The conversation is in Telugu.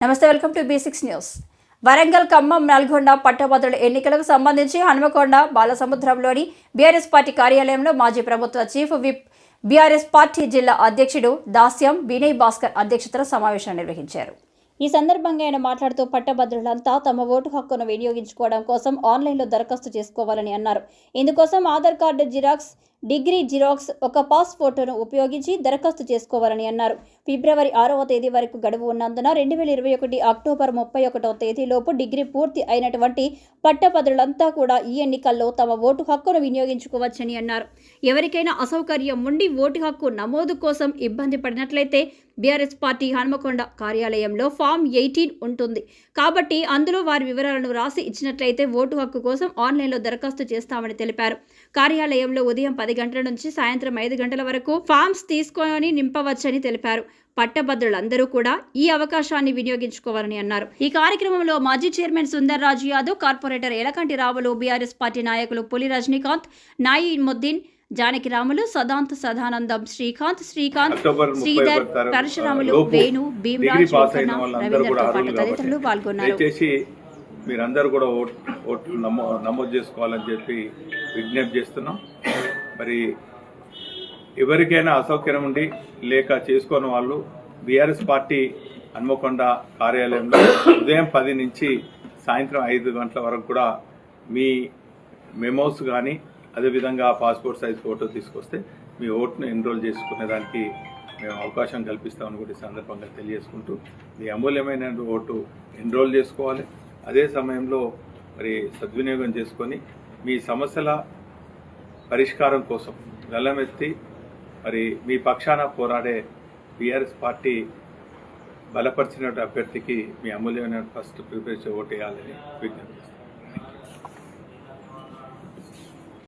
నమస్తే welcome to B six news. Warangal Khammam Nalgonda పట్టభద్రుల ఎన్నికలకు సంబంధించి హనుమకొండ బాలసముద్రంలోని బీఆర్ఎస్ పార్టీ కార్యాలయంలో మాజీ ప్రభుత్వ చీఫ్ విప్ బీఆర్ఎస్ పార్టీ జిల్లా అధ్యక్షుడు దాస్యం వినయ్ భాస్కర్ అధ్యక్షతన సమావేశం నిర్వహించారు. ఈ సందర్భంగా ఆయన మాట్లాడుతూ పట్టభద్రులంతా తమ ఓటు హక్కును వినియోగించుకోవడం కోసం ఆన్లైన్లో దరఖాస్తు చేసుకోవాలని అన్నారు. ఇందుకోసం Aadhaar card xerox degree xerox ఒక పాస్ ఫోటోను ఉపయోగించి దరఖాస్తు చేసుకోవాలని అన్నారు. ఫిబ్రవరి ఆరవ తేదీ వరకు గడువు ఉన్నందున రెండు వేల ఇరవై ఒకటి అక్టోబర్ ముప్పై ఒకటవ తేదీలోపు డిగ్రీ పూర్తి అయినటువంటి పట్టభద్రులంతా కూడా ఈ ఎన్నికల్లో తమ ఓటు హక్కును వినియోగించుకోవచ్చని అన్నారు. ఎవరికైనా అసౌకర్యం ఉండి ఓటు హక్కు నమోదు కోసం ఇబ్బంది పడినట్లయితే బీఆర్ఎస్ పార్టీ హన్మకొండ కార్యాలయంలో ఫామ్ ఎయిటీన్ ఉంటుంది. కాబట్టి అందులో వారి వివరాలను రాసి ఇచ్చినట్లయితే ఓటు హక్కు కోసం ఆన్లైన్లో దరఖాస్తు చేస్తామని తెలిపారు. కార్యాలయంలో ఉదయం పది గంటల నుంచి సాయంత్రం ఐదు గంటల వరకు ఫామ్స్ తీసుకొని నింపవచ్చని తెలిపారు. పట్టభద్రులందరూ కూడా ఈ అవకాశాన్ని వినియోగించుకోవాలని అన్నారు. ఈ కార్యక్రమంలో మాజీ chairman Sundar Raju Yadav corporator Elakanti Ravulu BRS party నాయకులు పులి రజనీకాంత్ నాయిముద్దీన్ జానకి రాములు సదాంత్ సదానందం శ్రీకాంత్ శ్రీకాంత్ శ్రీధర్ పరశురాములు వేణు భీమరాజ్ రవీంద్రతో పాటు తదితరులు పాల్గొన్నారు. మీరందరూ కూడా ఓట్ ఓట్లు నమో నమోదు చేసుకోవాలని చెప్పి విజ్ఞప్తి చేస్తున్నాం. మరి ఎవరికైనా అసౌకర్యం ఉండి లేక చేసుకోని వాళ్ళు బీఆర్ఎస్ పార్టీ హన్మకొండ కార్యాలయంలో ఉదయం పది నుంచి సాయంత్రం ఐదు గంటల వరకు కూడా మీ మెమోస్ కానీ అదేవిధంగా పాస్పోర్ట్ సైజ్ ఫోటో తీసుకొస్తే మీ ఓట్ను ఎన్రోల్ చేసుకునే దానికి మేము అవకాశం కల్పిస్తామని కూడా ఈ సందర్భంగా తెలియజేసుకుంటూ మీ అమూల్యమైన ఓటు ఎన్రోల్ చేసుకోవాలి. అదే సమయంలో మరి సద్వినియోగం చేసుకొని మీ సమస్యల పరిష్కారం కోసం గల్లమెత్తి మరి మీ పక్షాన పోరాడే బీఆర్ఎస్ పార్టీ బలపరిచిన అభ్యర్థికి మీ అమూల్యమైన ఫస్ట్ ప్రిపేర్ ఓటు వేయాలని విజ్ఞప్తి